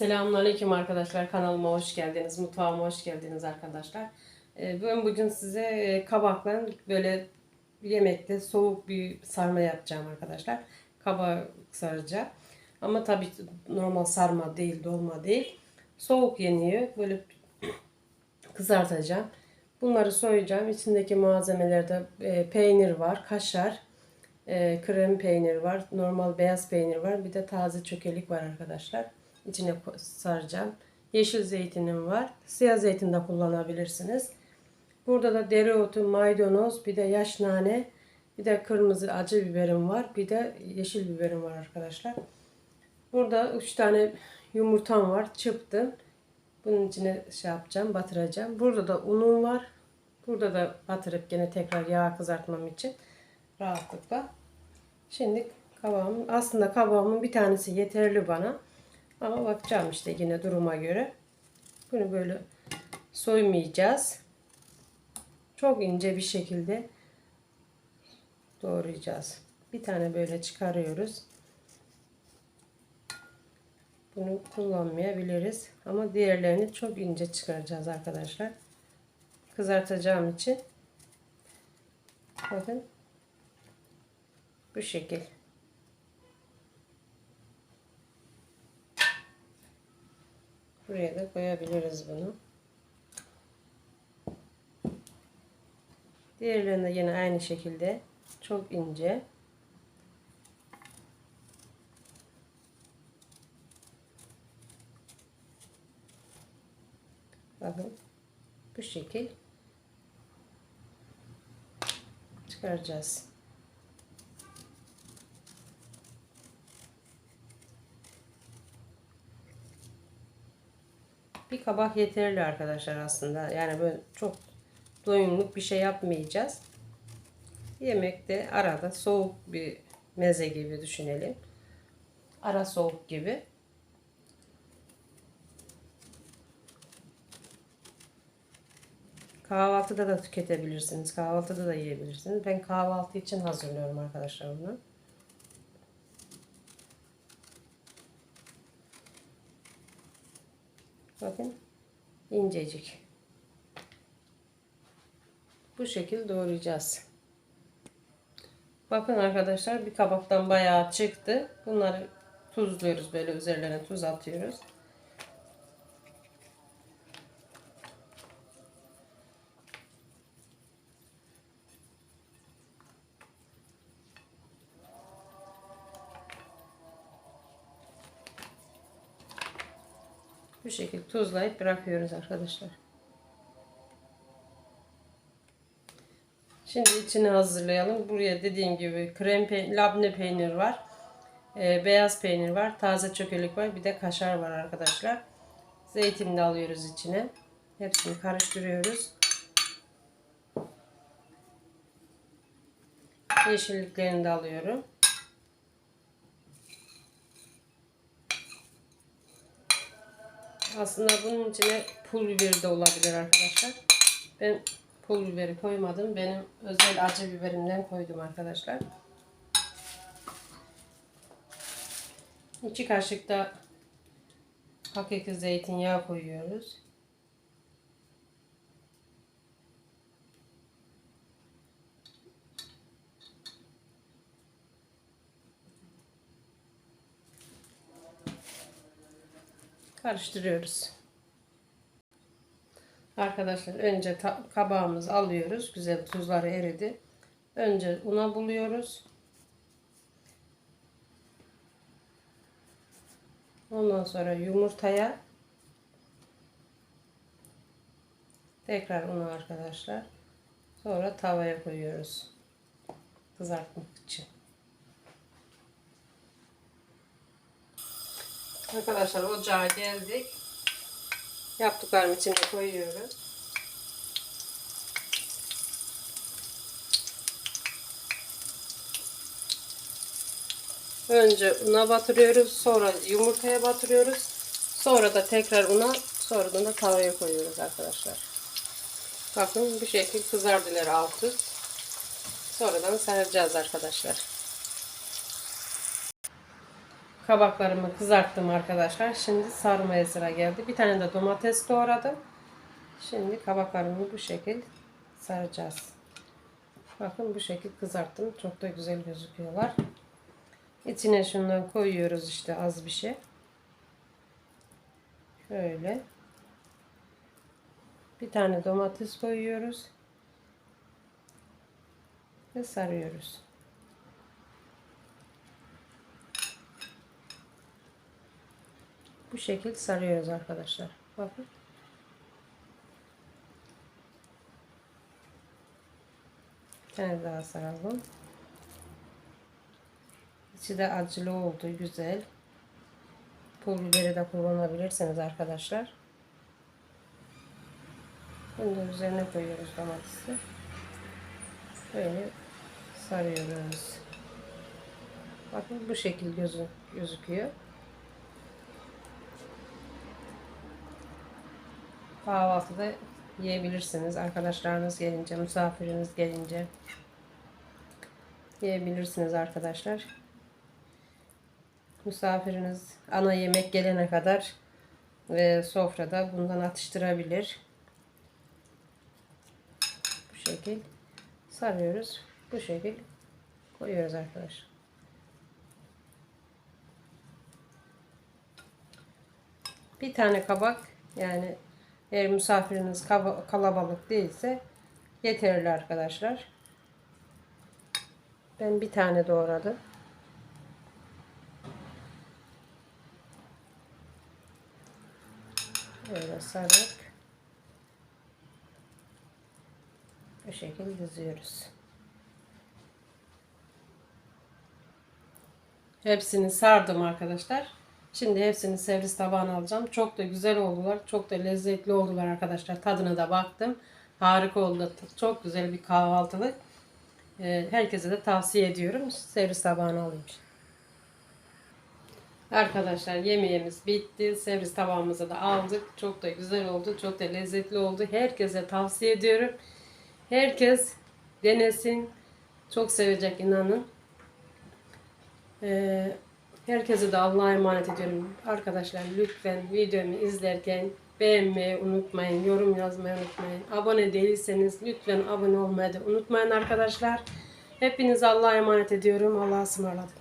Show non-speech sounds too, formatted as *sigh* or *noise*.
Selamünaleyküm arkadaşlar. Kanalıma hoş geldiniz. Mutfağıma hoş geldiniz arkadaşlar. Ee, Ben bugün size e, kabakla böyle yemekte soğuk bir sarma yapacağım arkadaşlar. Kabak saracağım. Ama tabii normal sarma değil, dolma değil. Soğuk yeniyor. Böyle *clears throat* kızartacağım. Bunları soyacağım. İçindeki malzemelerde e, peynir var, kaşar, e, krem peynir var, normal beyaz peynir var. Bir de taze çökelik var arkadaşlar. İçine saracağım. Yeşil zeytinim var. Siyah zeytin de kullanabilirsiniz. Burada da dereotu, maydanoz, bir de yaş nane, bir de kırmızı acı biberim var. Bir de yeşil biberim var arkadaşlar. Burada 3 tane yumurtam var. Çırptım. Bunun içine şey yapacağım, batıracağım. Burada da unum var. Burada da batırıp gene tekrar yağ kızartmam için rahatlıkla. Şimdi kabağım, aslında kabağımın bir tanesi yeterli bana. Ama bakacağım işte yine duruma göre. Bunu böyle soymayacağız. Çok ince bir şekilde doğrayacağız. Bir tane böyle çıkarıyoruz. Bunu kullanmayabiliriz. Ama diğerlerini çok ince çıkaracağız arkadaşlar. Kızartacağım için. Bakın. Bu şekil. Buraya da koyabiliriz bunu. Diğerlerini de yine aynı şekilde çok ince. Bakın bu şekil çıkaracağız. Bir kabak yeterli arkadaşlar aslında. Yani böyle çok doyumluk bir şey yapmayacağız. Yemekte arada soğuk bir meze gibi düşünelim. Ara soğuk gibi. Kahvaltıda da tüketebilirsiniz. Kahvaltıda da yiyebilirsiniz. Ben kahvaltı için hazırlıyorum arkadaşlar bunu. Bakın incecik. Bu şekilde doğrayacağız. Bakın arkadaşlar bir kabaktan bayağı çıktı. Bunları tuzluyoruz böyle üzerlerine tuz atıyoruz. Bu şekilde tuzlayıp bırakıyoruz arkadaşlar. Şimdi içini hazırlayalım. Buraya dediğim gibi krem peynir, labne peynir var. Ee, beyaz peynir var. Taze çökelik var. Bir de kaşar var arkadaşlar. Zeytin de alıyoruz içine. Hepsini karıştırıyoruz. Yeşilliklerini de alıyorum. Aslında bunun içine pul biber de olabilir arkadaşlar. Ben pul biberi koymadım. Benim özel acı biberimden koydum arkadaşlar. 2 kaşık da hakiki zeytinyağı koyuyoruz. Karıştırıyoruz. Arkadaşlar önce kabağımızı alıyoruz. Güzel tuzları eridi. Önce una buluyoruz. Ondan sonra yumurtaya tekrar unu arkadaşlar. Sonra tavaya koyuyoruz. Kızartmak için. Arkadaşlar ocağa geldik. Yaptıklarım içine koyuyoruz. Önce una batırıyoruz. Sonra yumurtaya batırıyoruz. Sonra da tekrar una. Sonradan da tavaya koyuyoruz arkadaşlar. Bakın bu şekil kızardılar altı. Sonradan saracağız arkadaşlar. Kabaklarımı kızarttım arkadaşlar. Şimdi sarmaya sıra geldi. Bir tane de domates doğradım. Şimdi kabaklarımı bu şekil saracağız. Bakın bu şekil kızarttım. Çok da güzel gözüküyorlar. İçine şundan koyuyoruz işte az bir şey. Şöyle. Bir tane domates koyuyoruz. Ve sarıyoruz. Bu şekil sarıyoruz arkadaşlar. Bakın. Bir tane daha saralım. İçi de acılı oldu. Güzel. Pul biberi de kullanabilirsiniz arkadaşlar. Bunu da üzerine koyuyoruz domatesi. Böyle sarıyoruz. Bakın bu şekil gözü gözüküyor. Kahvaltıda yiyebilirsiniz. Arkadaşlarınız gelince, misafiriniz gelince yiyebilirsiniz arkadaşlar. Misafiriniz ana yemek gelene kadar ve sofrada bundan atıştırabilir. Bu şekil sarıyoruz. Bu şekil koyuyoruz arkadaşlar. Bir tane kabak yani eğer misafiriniz kalabalık değilse yeterli arkadaşlar. Ben bir tane doğradım. Böyle sarıp bu şekilde diziyoruz. Hepsini sardım arkadaşlar. Şimdi hepsini servis tabağına alacağım. Çok da güzel oldular. Çok da lezzetli oldular arkadaşlar. Tadına da baktım. Harika oldu. Çok güzel bir kahvaltılık. Ee, Herkese de tavsiye ediyorum. Servis tabağına alayım. Arkadaşlar yemeğimiz bitti. Servis tabağımıza da aldık. Çok da güzel oldu. Çok da lezzetli oldu. Herkese tavsiye ediyorum. Herkes denesin. Çok sevecek inanın. Ee, herkese de Allah'a emanet ediyorum. Arkadaşlar lütfen videomu izlerken beğenmeyi unutmayın. Yorum yazmayı unutmayın. Abone değilseniz lütfen abone olmayı da unutmayın arkadaşlar. Hepinizi Allah'a emanet ediyorum. Allah'a ısmarladık.